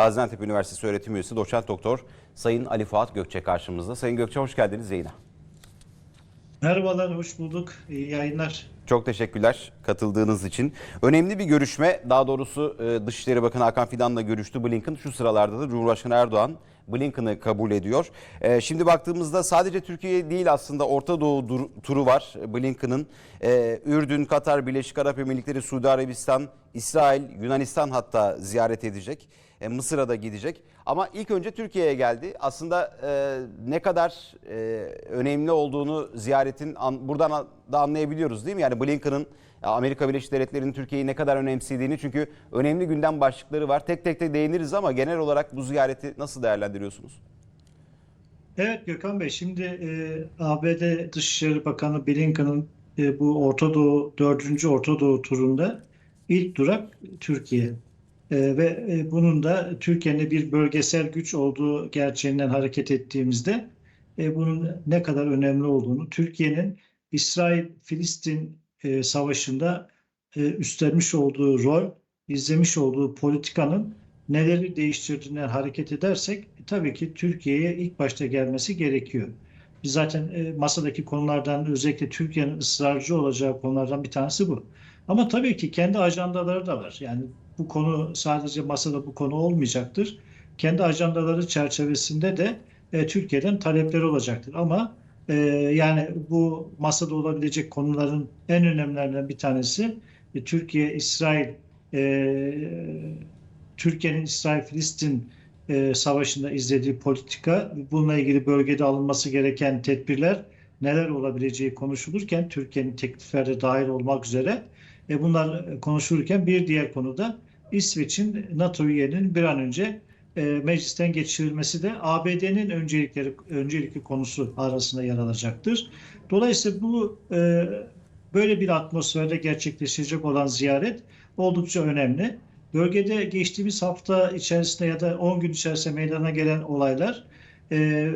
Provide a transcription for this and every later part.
Gaziantep Üniversitesi öğretim üyesi doçent doktor Sayın Ali Fuat Gökçe karşımızda. Sayın Gökçe hoş geldiniz yayına. Merhabalar, hoş bulduk. İyi yayınlar. Çok teşekkürler katıldığınız için. Önemli bir görüşme, daha doğrusu e, Dışişleri Bakanı Hakan Fidan'la görüştü Blinken. Şu sıralarda da Cumhurbaşkanı Erdoğan Blinken'ı kabul ediyor. E, Şimdi baktığımızda sadece Türkiye değil aslında Orta Doğu dur- turu var Blinken'ın. E, Ürdün, Katar, Birleşik Arap Emirlikleri, Suudi Arabistan, İsrail, Yunanistan hatta ziyaret edecek. E, Mısır'a da gidecek. Ama ilk önce Türkiye'ye geldi. Aslında e, ne kadar e, önemli olduğunu ziyaretin an- buradan da anlayabiliyoruz değil mi? Yani Blinken'ın Amerika Birleşik Devletleri'nin Türkiye'yi ne kadar önemsediğini çünkü önemli gündem başlıkları var. Tek tek de değiniriz ama genel olarak bu ziyareti nasıl değerlendiriyorsunuz? Evet Gökhan Bey, şimdi e, ABD Dışişleri Bakanı Blinken'ın e, bu Orta Doğu, 4. Orta Doğu turunda ilk durak Türkiye. E, ve e, bunun da Türkiye'nin bir bölgesel güç olduğu gerçeğinden hareket ettiğimizde e, bunun ne kadar önemli olduğunu, Türkiye'nin İsrail-Filistin e, savaşında üstlenmiş olduğu rol, izlemiş olduğu politikanın neleri değiştirdiğinden hareket edersek tabii ki Türkiye'ye ilk başta gelmesi gerekiyor. Biz zaten masadaki konulardan özellikle Türkiye'nin ısrarcı olacağı konulardan bir tanesi bu. Ama tabii ki kendi ajandaları da var. Yani bu konu sadece masada bu konu olmayacaktır. Kendi ajandaları çerçevesinde de e, Türkiye'den talepleri olacaktır. Ama e, yani bu masada olabilecek konuların en önemlilerinden bir tanesi e, Türkiye, İsrail, e, Türkiye'nin İsrail-Filistin e, savaşında izlediği politika, bununla ilgili bölgede alınması gereken tedbirler neler olabileceği konuşulurken Türkiye'nin tekliflerde dahil olmak üzere e, bunlar konuşulurken bir diğer konuda İsveç'in NATO üyeliğinin bir an önce e, meclisten geçirilmesi de ABD'nin öncelikleri öncelikli konusu arasında yer alacaktır. Dolayısıyla bu e, böyle bir atmosferde gerçekleşecek olan ziyaret oldukça önemli. Bölgede geçtiğimiz hafta içerisinde ya da 10 gün içerisinde meydana gelen olaylar e,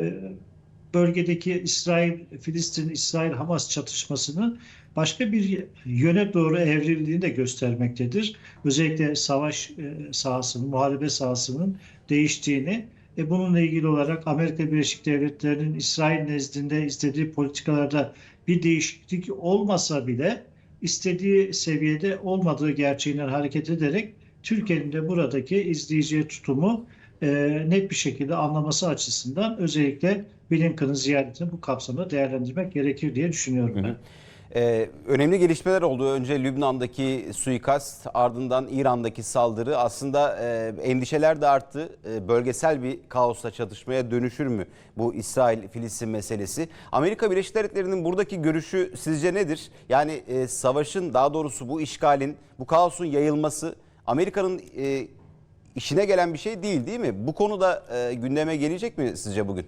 bölgedeki İsrail-Filistin, İsrail-Hamas çatışmasını başka bir yöne doğru evrildiğini de göstermektedir. Özellikle savaş e, sahasının, muharebe sahasının değiştiğini e, bununla ilgili olarak Amerika Birleşik Devletleri'nin İsrail nezdinde istediği politikalarda bir değişiklik olmasa bile istediği seviyede olmadığı gerçeğinden hareket ederek Türkiye'nin de buradaki izleyiciye tutumu e, net bir şekilde anlaması açısından özellikle Blinken'ın ziyaretini bu kapsamda değerlendirmek gerekir diye düşünüyorum ben. Ee, önemli gelişmeler oldu. Önce Lübnan'daki suikast, ardından İran'daki saldırı. Aslında e, endişeler de arttı. E, bölgesel bir kaosla çatışmaya dönüşür mü bu İsrail-Filistin meselesi? Amerika Birleşik Devletleri'nin buradaki görüşü sizce nedir? Yani e, savaşın, daha doğrusu bu işgalin, bu kaosun yayılması Amerika'nın e, işine gelen bir şey değil değil mi? Bu konuda e, gündeme gelecek mi sizce bugün?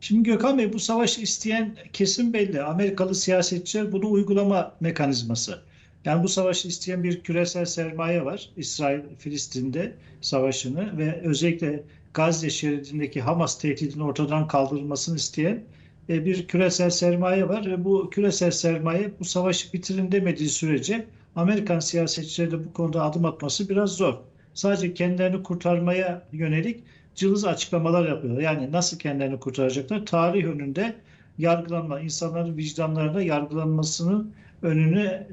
Şimdi Gökhan Bey bu savaşı isteyen kesin belli. Amerikalı siyasetçiler bunu uygulama mekanizması. Yani bu savaşı isteyen bir küresel sermaye var. İsrail Filistin'de savaşını ve özellikle Gazze şeridindeki Hamas tehdidinin ortadan kaldırılmasını isteyen e, bir küresel sermaye var ve bu küresel sermaye bu savaşı bitirin demediği sürece Amerikan siyasetçileri de bu konuda adım atması biraz zor. Sadece kendilerini kurtarmaya yönelik cılız açıklamalar yapıyorlar. Yani nasıl kendilerini kurtaracaklar? Tarih önünde yargılanma, insanların vicdanlarına yargılanmasının önüne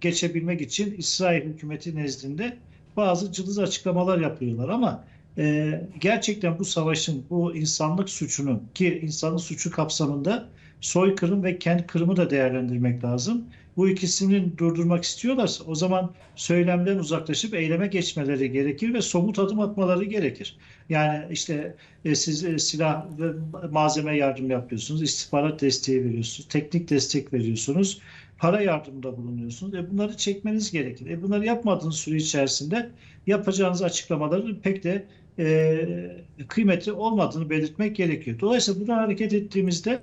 geçebilmek için İsrail hükümeti nezdinde bazı cılız açıklamalar yapıyorlar ama e, gerçekten bu savaşın, bu insanlık suçunun ki insanlık suçu kapsamında soykırım ve kent kırımı da değerlendirmek lazım. Bu ikisini durdurmak istiyorlarsa o zaman söylemden uzaklaşıp eyleme geçmeleri gerekir ve somut adım atmaları gerekir. Yani işte e, siz e, silah ve malzeme yardım yapıyorsunuz, istihbarat desteği veriyorsunuz, teknik destek veriyorsunuz, para yardımında bulunuyorsunuz. E bunları çekmeniz gerekir. E bunları yapmadığınız süre içerisinde yapacağınız açıklamaların pek de e, kıymeti olmadığını belirtmek gerekiyor. Dolayısıyla buradan hareket ettiğimizde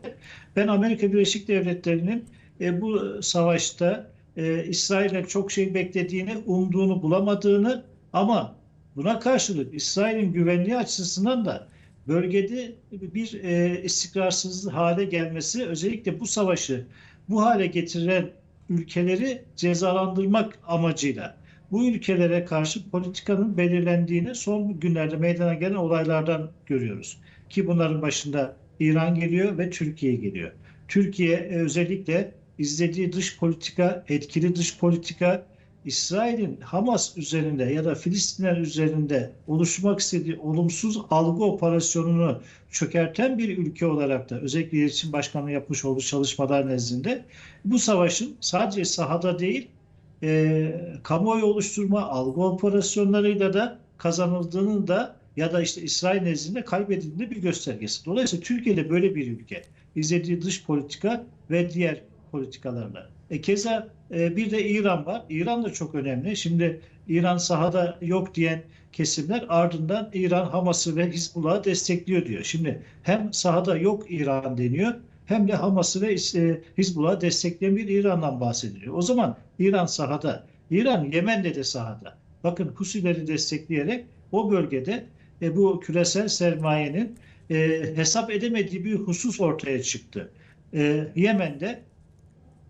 ben Amerika Birleşik Devletleri'nin e, bu savaşta e, İsrail'e çok şey beklediğini, umduğunu bulamadığını ama buna karşılık İsrail'in güvenliği açısından da bölgede bir e, istikrarsız hale gelmesi özellikle bu savaşı bu hale getiren ülkeleri cezalandırmak amacıyla bu ülkelere karşı politikanın belirlendiğini son günlerde meydana gelen olaylardan görüyoruz. Ki bunların başında İran geliyor ve Türkiye geliyor. Türkiye e, özellikle izlediği dış politika, etkili dış politika, İsrail'in Hamas üzerinde ya da Filistinler üzerinde oluşmak istediği olumsuz algı operasyonunu çökerten bir ülke olarak da özellikle iletişim başkanlığı yapmış olduğu çalışmalar nezdinde bu savaşın sadece sahada değil e, kamuoyu oluşturma algı operasyonlarıyla da kazanıldığını da ya da işte İsrail nezdinde kaybedildiğinde bir göstergesi. Dolayısıyla Türkiye'de böyle bir ülke. İzlediği dış politika ve diğer politikalarla. E keza e, bir de İran var. İran da çok önemli. Şimdi İran sahada yok diyen kesimler ardından İran Hamas'ı ve Hizbullah'ı destekliyor diyor. Şimdi hem sahada yok İran deniyor hem de Hamas'ı ve e, Hizbullah'ı destekleyen bir İran'dan bahsediliyor. O zaman İran sahada, İran Yemen'de de sahada. Bakın Husileri destekleyerek o bölgede e, bu küresel sermayenin e, hesap edemediği bir husus ortaya çıktı. E, Yemen'de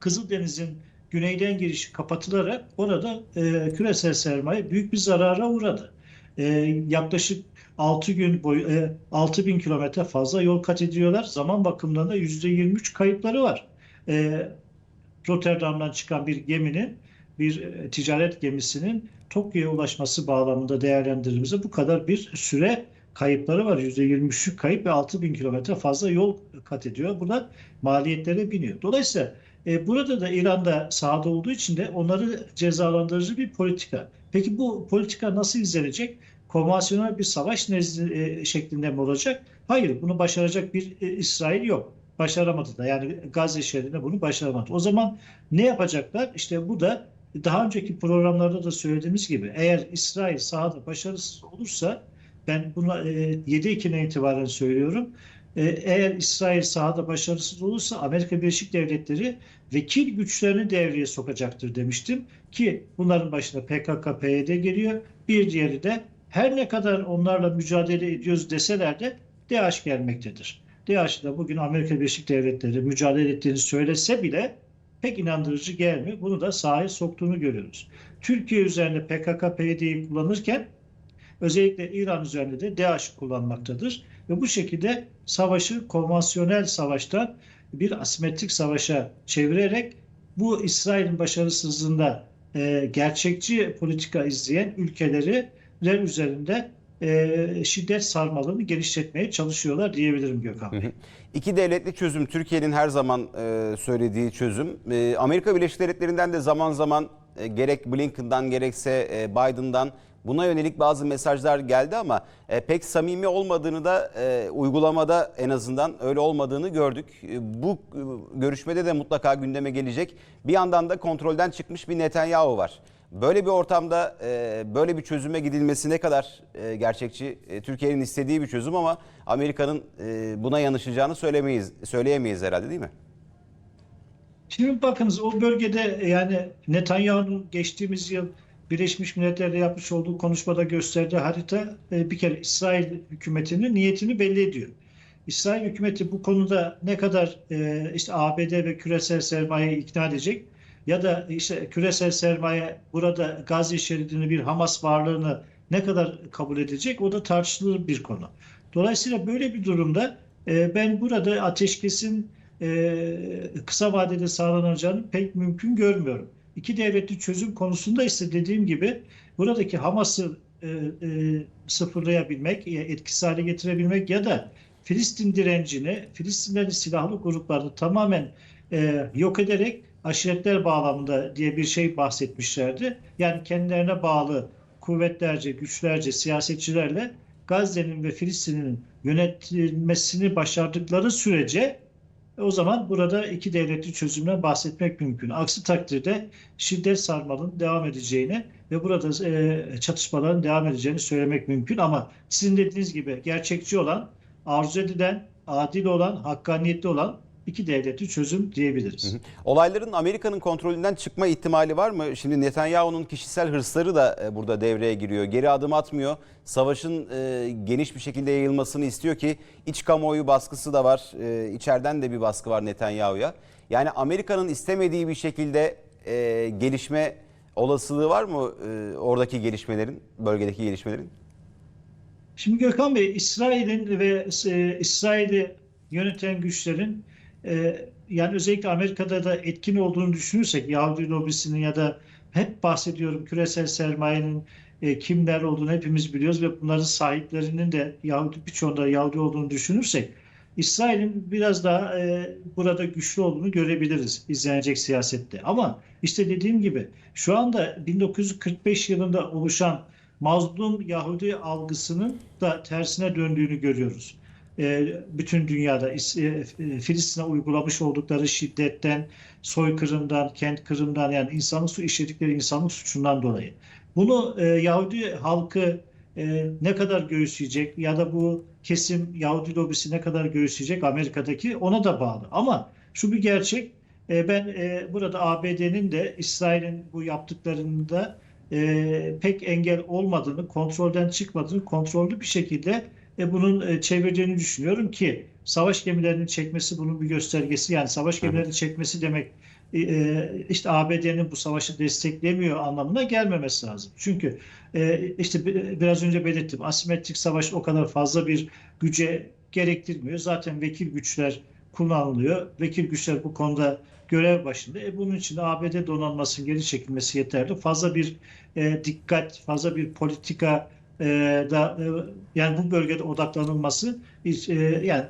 Kızıldeniz'in güneyden girişi kapatılarak orada e, küresel sermaye büyük bir zarara uğradı. E, yaklaşık 6 gün boyu e, 6 bin kilometre fazla yol kat ediyorlar. Zaman bakımından da %23 kayıpları var. E, Rotterdam'dan çıkan bir geminin bir e, ticaret gemisinin Tokyo'ya ulaşması bağlamında değerlendirdiğimizde bu kadar bir süre kayıpları var. %23'lük kayıp ve 6 bin kilometre fazla yol kat ediyor. Buna maliyetlere biniyor. Dolayısıyla e, burada da İran'da sahada olduğu için de onları cezalandırıcı bir politika. Peki bu politika nasıl izlenecek? Konvansiyonel bir savaş nezdi, e, şeklinde mi olacak? Hayır, bunu başaracak bir e, İsrail yok. Başaramadı da. Yani Gazze şehrinde bunu başaramadı. O zaman ne yapacaklar? İşte bu da daha önceki programlarda da söylediğimiz gibi eğer İsrail sahada başarısız olursa ben bunu e, 7 Ekim'den itibaren söylüyorum. E, eğer İsrail sahada başarısız olursa Amerika Birleşik Devletleri vekil güçlerini devreye sokacaktır demiştim ki bunların başında PKK, PYD geliyor. Bir diğeri de her ne kadar onlarla mücadele ediyoruz deseler de DAEŞ gelmektedir. DAEŞ de bugün Amerika Birleşik Devletleri mücadele ettiğini söylese bile pek inandırıcı gelmiyor. Bunu da sahaya soktuğunu görüyoruz. Türkiye üzerinde PKK, PYD'yi kullanırken özellikle İran üzerinde de DAEŞ kullanmaktadır. Ve bu şekilde savaşı konvansiyonel savaştan bir asimetrik savaşa çevirerek bu İsrail'in başarısızlığında e, gerçekçi politika izleyen ülkeleri üzerinde e, şiddet sarmalını genişletmeye çalışıyorlar diyebilirim Gökhan Bey. İki devletli çözüm Türkiye'nin her zaman e, söylediği çözüm. E, Amerika Birleşik Devletleri'nden de zaman zaman e, gerek Blinken'dan gerekse e, Biden'dan buna yönelik bazı mesajlar geldi ama e, pek samimi olmadığını da e, uygulamada en azından öyle olmadığını gördük. E, bu e, görüşmede de mutlaka gündeme gelecek. Bir yandan da kontrolden çıkmış bir Netanyahu var. Böyle bir ortamda e, böyle bir çözüme gidilmesi ne kadar e, gerçekçi? E, Türkiye'nin istediği bir çözüm ama Amerika'nın e, buna yanışacağını söylemeyiz, söyleyemeyiz herhalde değil mi? Şimdi bakınız o bölgede yani Netanyahu'nun geçtiğimiz yıl Birleşmiş Milletler'de yapmış olduğu konuşmada gösterdiği harita e, bir kere İsrail hükümetinin niyetini belli ediyor. İsrail hükümeti bu konuda ne kadar e, işte ABD ve küresel sermayeyi ikna edecek ya da işte küresel sermaye burada Gazze şeridini bir Hamas varlığını ne kadar kabul edecek o da tartışılır bir konu. Dolayısıyla böyle bir durumda e, ben burada ateşkesin e, kısa vadede sağlanacağını pek mümkün görmüyorum. İki devletli çözüm konusunda ise dediğim gibi buradaki Hamas'ı e, e, sıfırlayabilmek, etkisiz hale getirebilmek ya da Filistin direncini, Filistinlerin silahlı gruplarını tamamen e, yok ederek aşiretler bağlamında diye bir şey bahsetmişlerdi. Yani kendilerine bağlı kuvvetlerce, güçlerce, siyasetçilerle Gazze'nin ve Filistin'in yönetilmesini başardıkları sürece o zaman burada iki devletli çözümden bahsetmek mümkün. Aksi takdirde şiddet sarmalının devam edeceğini ve burada e, çatışmaların devam edeceğini söylemek mümkün. Ama sizin dediğiniz gibi gerçekçi olan, arzu edilen, adil olan, hakkaniyetli olan iki devletli çözüm diyebiliriz. Olayların Amerika'nın kontrolünden çıkma ihtimali var mı? Şimdi Netanyahu'nun kişisel hırsları da e, burada devreye giriyor. Geri adım atmıyor. Savaşın e, geniş bir şekilde yayılmasını istiyor ki iç kamuoyu baskısı da var. E, içeriden de bir baskı var Netanyahu'ya. Yani Amerika'nın istemediği bir şekilde e, gelişme olasılığı var mı e, oradaki gelişmelerin, bölgedeki gelişmelerin? Şimdi Gökhan Bey, İsrail'in ve e, İsrail'i yöneten güçlerin e, yani özellikle Amerika'da da etkin olduğunu düşünürsek Yahudi lobisinin ya da hep bahsediyorum küresel sermayenin e, kimler olduğunu hepimiz biliyoruz ve bunların sahiplerinin de Yahudi birçoğunda Yahudi olduğunu düşünürsek İsrail'in biraz daha e, burada güçlü olduğunu görebiliriz izlenecek siyasette. Ama işte dediğim gibi şu anda 1945 yılında oluşan mazlum Yahudi algısının da tersine döndüğünü görüyoruz. E, bütün dünyada İs- e, Filistin'e uygulamış oldukları şiddetten, soykırımdan, kent kırımdan yani insanlık su işledikleri insanlık suçundan dolayı. Bunu e, Yahudi halkı e, ne kadar göğüsleyecek ya da bu kesim Yahudi lobisi ne kadar göğüsleyecek Amerika'daki ona da bağlı. Ama şu bir gerçek e, ben e, burada ABD'nin de İsrail'in bu yaptıklarında e, pek engel olmadığını, kontrolden çıkmadığını, kontrollü bir şekilde e, bunun çevirdiğini düşünüyorum ki savaş gemilerinin çekmesi bunun bir göstergesi. Yani savaş gemilerinin çekmesi demek e, e, işte ABD'nin bu savaşı desteklemiyor anlamına gelmemesi lazım. Çünkü e, işte bi- biraz önce belirttim asimetrik savaş o kadar fazla bir güce gerektirmiyor. Zaten vekil güçler kullanılıyor. Vekil güçler bu konuda görev başında. E bunun için de ABD donanmasının geri çekilmesi yeterli. Fazla bir e, dikkat, fazla bir politika e, da e, yani bu bölgede odaklanılması e, yani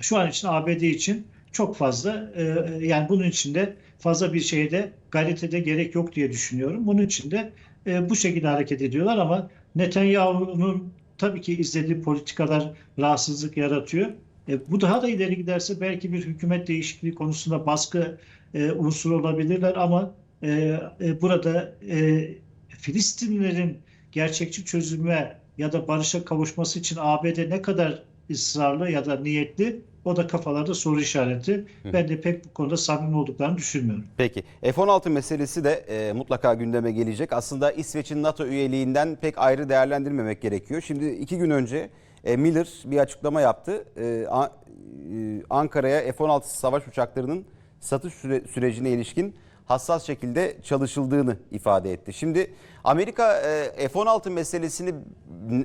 şu an için ABD için çok fazla e, yani bunun için de fazla bir şeyde gayrete de gerek yok diye düşünüyorum. Bunun için de e, bu şekilde hareket ediyorlar ama Netanyahu'nun tabii ki izlediği politikalar rahatsızlık yaratıyor. E, bu daha da ileri giderse belki bir hükümet değişikliği konusunda baskı e, unsuru olabilirler ama e, e, burada e, Filistinlilerin gerçekçi çözüme ya da barışa kavuşması için ABD ne kadar ısrarlı ya da niyetli o da kafalarda soru işareti. Ben de pek bu konuda samimi olduklarını düşünmüyorum. Peki F-16 meselesi de e, mutlaka gündeme gelecek. Aslında İsveç'in NATO üyeliğinden pek ayrı değerlendirmemek gerekiyor. Şimdi iki gün önce e, Miller bir açıklama yaptı. E, A- e, Ankara'ya F-16 savaş uçaklarının satış süre- sürecine ilişkin hassas şekilde çalışıldığını ifade etti. Şimdi Amerika e, F-16 meselesini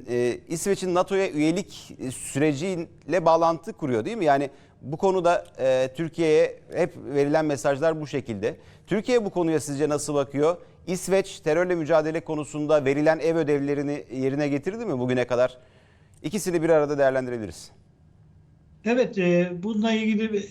e, İsveç'in NATO'ya üyelik süreciyle bağlantı kuruyor değil mi? Yani bu konuda e, Türkiye'ye hep verilen mesajlar bu şekilde. Türkiye bu konuya sizce nasıl bakıyor? İsveç terörle mücadele konusunda verilen ev ödevlerini yerine getirdi mi bugüne kadar? İkisini bir arada değerlendirebiliriz. Evet, e, bununla ilgili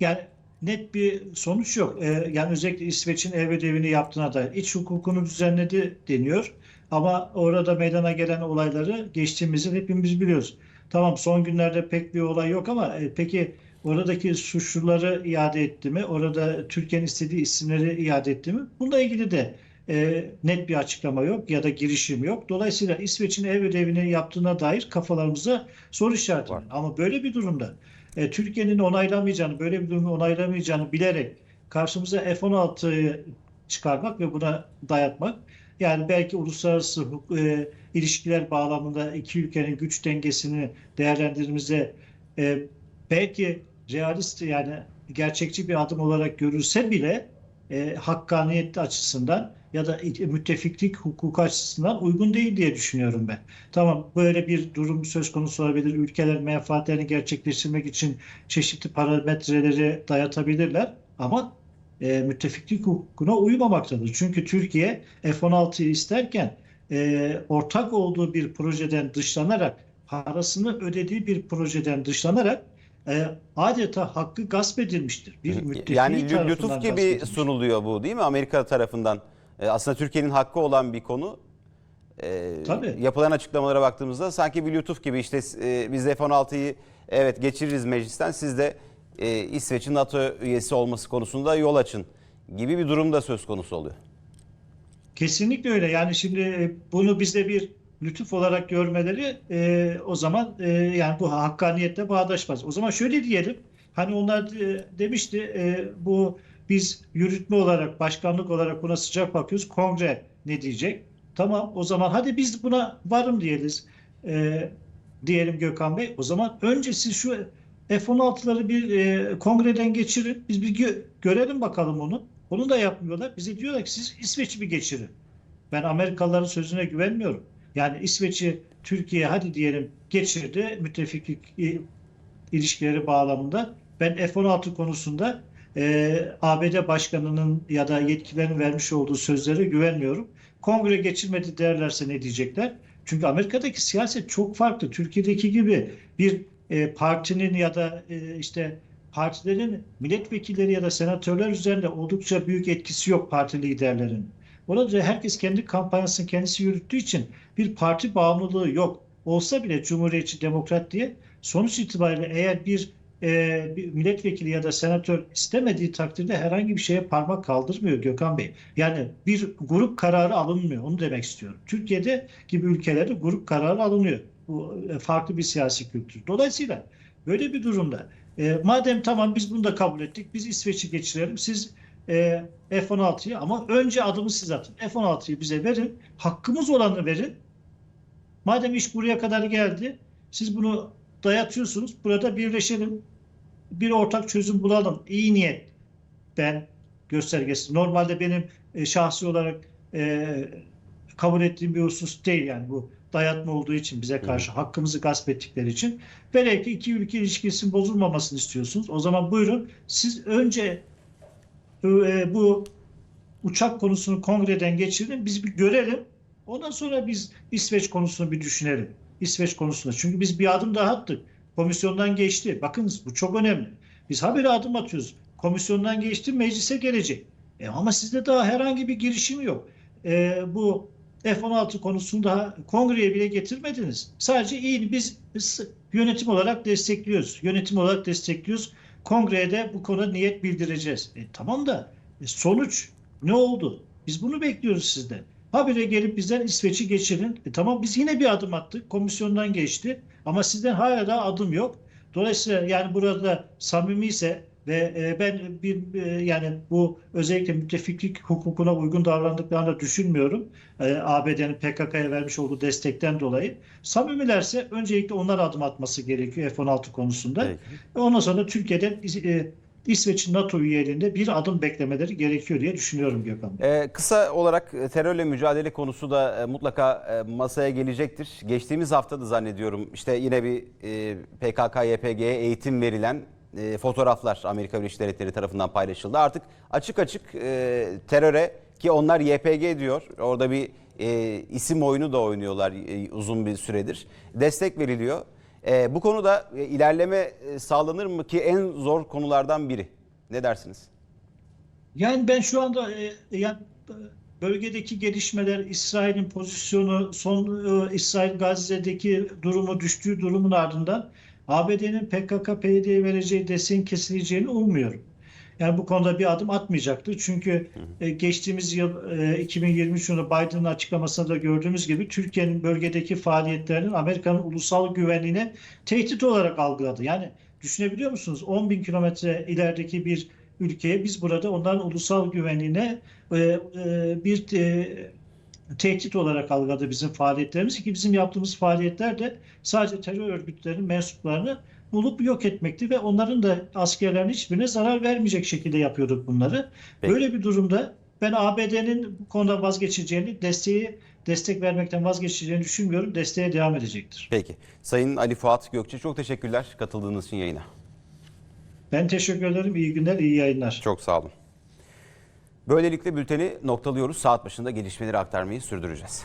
yani net bir sonuç yok. E, yani özellikle İsveç'in ev ödevini yaptığına dair iç hukukunu düzenledi deniyor. Ama orada meydana gelen olayları geçtiğimizi hepimiz biliyoruz. Tamam son günlerde pek bir olay yok ama e, peki oradaki suçluları iade etti mi? Orada Türkiye'nin istediği isimleri iade etti mi? Bununla ilgili de e, net bir açıklama yok ya da girişim yok. Dolayısıyla İsveç'in ev ödevini yaptığına dair kafalarımıza soru işareti var. Ama böyle bir durumda e, Türkiye'nin onaylamayacağını, böyle bir durumu onaylamayacağını bilerek karşımıza F-16'yı çıkarmak ve buna dayatmak yani belki uluslararası e, ilişkiler bağlamında iki ülkenin güç dengesini değerlendirdiğimizde e, belki realist yani gerçekçi bir adım olarak görülse bile e, hakkaniyet açısından ya da müttefiklik hukuku açısından uygun değil diye düşünüyorum ben. Tamam böyle bir durum söz konusu olabilir. Ülkeler menfaatlerini gerçekleştirmek için çeşitli parametreleri dayatabilirler ama e, müttefiklik hukukuna uymamaktadır. Çünkü Türkiye F-16'yı isterken e, ortak olduğu bir projeden dışlanarak parasını ödediği bir projeden dışlanarak e, adeta hakkı gasp edilmiştir. Bir müttefiği Yani lütuf gibi sunuluyor bu değil mi Amerika tarafından? E, Aslında Türkiye'nin hakkı olan bir konu. E, Tabii. Yapılan açıklamalara baktığımızda sanki bir lütuf gibi işte e, biz F-16'yı evet geçiririz meclisten siz de e, İsveç'in NATO üyesi olması konusunda yol açın gibi bir durum da söz konusu oluyor. Kesinlikle öyle. Yani şimdi e, bunu bize bir lütuf olarak görmeleri e, o zaman e, yani bu hakkaniyetle bağdaşmaz. O zaman şöyle diyelim. Hani onlar e, demişti e, bu biz yürütme olarak, başkanlık olarak buna sıcak bakıyoruz. Kongre ne diyecek? Tamam o zaman hadi biz buna varım diyelim. E, diyelim Gökhan Bey. O zaman önce siz şu F-16'ları bir e, kongreden geçirin. Biz bir gö- görelim bakalım onu. Onu da yapmıyorlar. Bize diyorlar ki siz İsveç'i bir geçirin. Ben Amerikalıların sözüne güvenmiyorum. Yani İsveç'i Türkiye hadi diyelim geçirdi müttefiklik i- ilişkileri bağlamında. Ben F-16 konusunda e, ABD başkanının ya da yetkililerin vermiş olduğu sözlere güvenmiyorum. Kongre geçirmedi derlerse ne diyecekler? Çünkü Amerika'daki siyaset çok farklı. Türkiye'deki gibi bir e, partinin ya da e, işte partilerin milletvekilleri ya da senatörler üzerinde oldukça büyük etkisi yok parti liderlerinin. Orada herkes kendi kampanyasını kendisi yürüttüğü için bir parti bağımlılığı yok. Olsa bile Cumhuriyetçi Demokrat diye sonuç itibariyle eğer bir, e, bir milletvekili ya da senatör istemediği takdirde herhangi bir şeye parmak kaldırmıyor Gökhan Bey. Yani bir grup kararı alınmıyor. Onu demek istiyorum. Türkiye'de gibi ülkelerde grup kararı alınıyor. Bu e, farklı bir siyasi kültür. Dolayısıyla böyle bir durumda e, madem tamam biz bunu da kabul ettik. Biz İsveç'i geçirelim. Siz e, F-16'yı ama önce adımı siz atın. F-16'yı bize verin. Hakkımız olanı verin. Madem iş buraya kadar geldi, siz bunu dayatıyorsunuz. Burada birleşelim. Bir ortak çözüm bulalım. İyi niyet. Ben göstergesi. Normalde benim e, şahsi olarak e, kabul ettiğim bir husus değil yani bu dayatma olduğu için bize karşı hakkımızı gasp ettikleri için velev ki iki ülke ilişkisinin bozulmamasını istiyorsunuz. O zaman buyurun siz önce e, bu uçak konusunu kongreden geçirin biz bir görelim. Ondan sonra biz İsveç konusunu bir düşünelim. İsveç konusunda. Çünkü biz bir adım daha attık. Komisyondan geçti. Bakınız bu çok önemli. Biz haberi adım atıyoruz. Komisyondan geçti meclise gelecek. E ama sizde daha herhangi bir girişim yok. E, bu F-16 konusunu daha kongreye bile getirmediniz. Sadece iyi biz, biz yönetim olarak destekliyoruz. Yönetim olarak destekliyoruz. Kongreye de bu konuda niyet bildireceğiz. E, tamam da e, sonuç ne oldu? Biz bunu bekliyoruz sizden. Habire gelip bizden İsveç'i geçirin. E, tamam biz yine bir adım attık. Komisyondan geçti. Ama sizden hala daha adım yok. Dolayısıyla yani burada samimi ise ve e, ben bir e, yani bu özellikle müttefiklik hukukuna uygun davrandıklarını da düşünmüyorum. E, ABD'nin PKK'ya vermiş olduğu destekten dolayı. Samimilerse öncelikle onlar adım atması gerekiyor F-16 konusunda. Peki. Ondan sonra Türkiye'den e, İsveç'in NATO üyeliğinde bir adım beklemeleri gerekiyor diye düşünüyorum Gökhan. Ee, kısa olarak terörle mücadele konusu da e, mutlaka e, masaya gelecektir. Geçtiğimiz hafta da zannediyorum işte yine bir e, PKK-YPG'ye eğitim verilen e, fotoğraflar Amerika Birleşik Devletleri tarafından paylaşıldı. Artık açık açık e, teröre ki onlar YPG diyor. Orada bir e, isim oyunu da oynuyorlar e, uzun bir süredir. Destek veriliyor. E, bu konuda e, ilerleme e, sağlanır mı ki en zor konulardan biri? Ne dersiniz? Yani ben şu anda e, yani bölgedeki gelişmeler, İsrail'in pozisyonu, son e, İsrail Gazze'deki durumu, düştüğü durumun ardından ABD'nin PKK-PYD'ye vereceği desteğin kesileceğini ummuyorum. Yani bu konuda bir adım atmayacaktır. Çünkü e, geçtiğimiz yıl e, 2023 yılı Biden'ın açıklamasında da gördüğümüz gibi Türkiye'nin bölgedeki faaliyetlerinin Amerika'nın ulusal güvenliğine tehdit olarak algıladı. Yani düşünebiliyor musunuz? 10 bin kilometre ilerideki bir ülkeye biz burada onların ulusal güvenliğine e, e, bir e, tehdit olarak algıladı bizim faaliyetlerimiz ki bizim yaptığımız faaliyetler de sadece terör örgütlerinin mensuplarını bulup yok etmekti ve onların da askerlerin hiçbirine zarar vermeyecek şekilde yapıyorduk bunları. Peki. Böyle bir durumda ben ABD'nin bu konuda vazgeçeceğini, desteği destek vermekten vazgeçeceğini düşünmüyorum. Desteğe devam edecektir. Peki. Sayın Ali Fuat Gökçe çok teşekkürler katıldığınız için yayına. Ben teşekkür ederim. İyi günler, iyi yayınlar. Çok sağ olun. Böylelikle bülteni noktalıyoruz. Saat başında gelişmeleri aktarmayı sürdüreceğiz.